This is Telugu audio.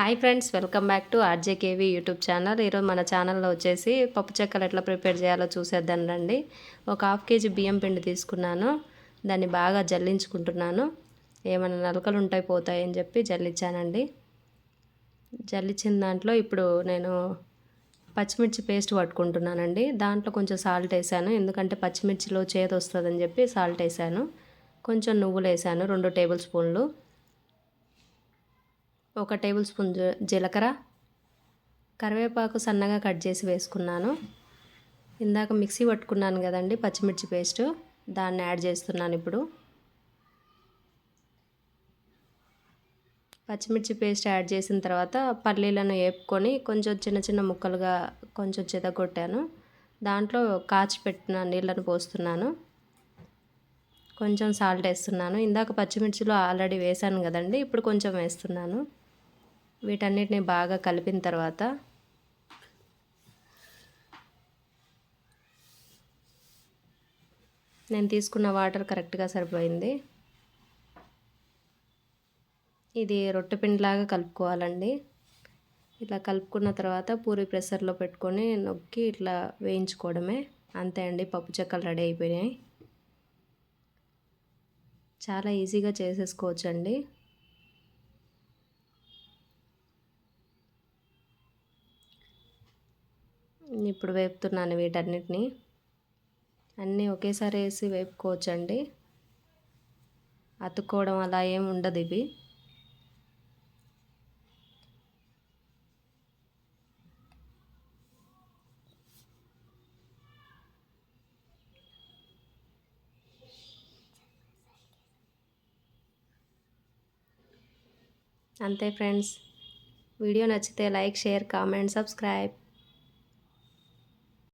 Hi friends welcome back to RJKV YouTube channel. ఈరోజు మన ఛానల్లో వచ్చేసి పప్పు చెక్కలు ఎట్లా ప్రిపేర్ చేయాలో చూసేద్దాం రండి. ఒక హాఫ్ కేజీ బియ్యం పిండి తీసుకున్నాను. దాన్ని బాగా జల్లించుకుంటున్నాను. ఏమైనా నలకలు ఉంటాయి పోతాయి అని చెప్పి జల్లించానండి జల్లించిన దాంట్లో ఇప్పుడు నేను పచ్చిమిర్చి పేస్ట్ పట్టుకుంటున్నానండి. దాంట్లో కొంచెం సాల్ట్ వేసాను. ఎందుకంటే పచ్చిమిర్చిలో చేదు వస్తుందని చెప్పి సాల్ట్ వేసాను. కొంచెం నువ్వులు వేసాను రెండు టేబుల్ స్పూన్లు. ఒక టేబుల్ స్పూన్ జీలకర్ర. కరివేపాకు సన్నగా కట్ చేసి వేసుకున్నాను. ఇందాక మిక్సీ పట్టుకున్నాను కదండి పచ్చిమిర్చి పేస్ట్. దాన్ని యాడ్ చేస్తున్నాను ఇప్పుడు. పచ్చిమిర్చి పేస్ట్ యాడ్ చేసిన తర్వాత పల్లీలను వేపుకొని కొంచెం చిన్న చిన్న ముక్కలుగా కొంచెం చెదగొట్టాను. దాంట్లో కాచి పెట్టిన నీళ్ళను పోస్తున్నాను. కొంచెం సాల్ట్ వేస్తున్నాను. ఇందాక పచ్చిమిర్చిలో ఆల్రెడీ వేసాను కదండి ఇప్పుడు కొంచెం వేస్తున్నాను. వీటన్నిటిని బాగా కలిపిన తర్వాత నేను తీసుకున్న వాటర్ కరెక్ట్గా సరిపోయింది. ఇది రొట్టె పిండిలాగా కలుపుకోవాలండి. ఇట్లా కలుపుకున్న తర్వాత పూరి ప్రెషర్లో పెట్టుకొని నొక్కి ఇట్లా వేయించుకోవడమే. అంతే అండి పప్పు చెక్కలు రెడీ అయిపోయినాయి. చాలా ఈజీగా చేసేసుకోవచ్చండి. ఇప్పుడు వేపుతున్నాను వీటన్నిటిని. అన్నీ ఒకేసారి వేసి వేపుకోవచ్చండి. అతుక్కోవడం అలా ఏం ఉండదు ఇవి. అంతే ఫ్రెండ్స్. వీడియో నచ్చితే లైక్ షేర్ కామెంట్ సబ్స్క్రైబ్.